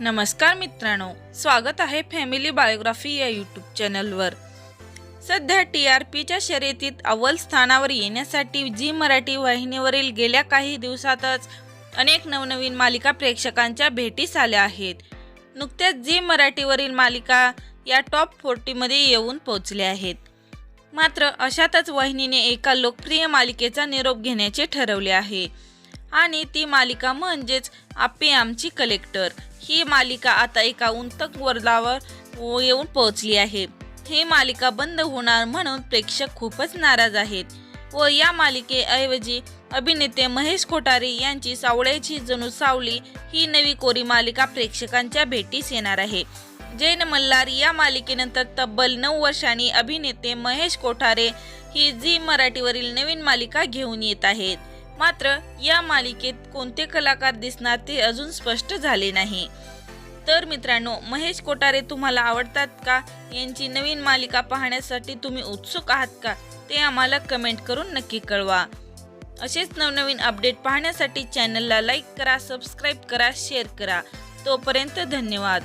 नमस्कार मित्रांनो स्वागत आहे फॅमिली बायोग्राफी या यूट्यूब चॅनलवर. सध्या टी आर पीच्या शर्यतीत अव्वल स्थानावर येण्यासाठी जी मराठी वाहिनीवरील गेल्या काही दिवसातच अनेक नवनवीन मालिका प्रेक्षकांच्या भेटीस आल्या आहेत. नुकत्याच जी मराठीवरील मालिका या टॉप फोर्टीमध्ये येऊन पोहोचल्या आहेत. मात्र अशातच वाहिनीने एका लोकप्रिय मालिकेचा निरोप घेण्याचे ठरवले आहे. आणि ती मालिका म्हणजेच आपे आमची कलेक्टर ही मालिका आता एका उंतक वरदावर येऊन पोहोचली आहे. ही मालिका बंद होणार म्हणून प्रेक्षक खूपच नाराज आहेत. व या मालिकेऐवजी अभिनेते महेश कोठारे यांची सावळ्याची जणू सावली ही नवी कोरी मालिका प्रेक्षकांच्या भेटीस येणार आहे. जैन मल्हार या मालिकेनंतर तब्बल नऊ वर्षांनी अभिनेते महेश कोठारे ही झी मराठीवरील नवीन मालिका घेऊन येत आहेत. मात्र या मालिकेत कोणते कलाकार दिसणार ते अजून स्पष्ट झाले नाही. तर मित्रांनो महेश कोठारे तुम्हाला आवडतात का? यांची नवीन मालिका पाहण्यासाठी तुम्ही उत्सुक आहात का? ते आम्हाला कमेंट करून नक्की कळवा. असेच नवनवीन अपडेट पाहण्यासाठी चॅनलला लाईक करा सबस्क्राईब करा शेअर करा. तोपर्यंत धन्यवाद.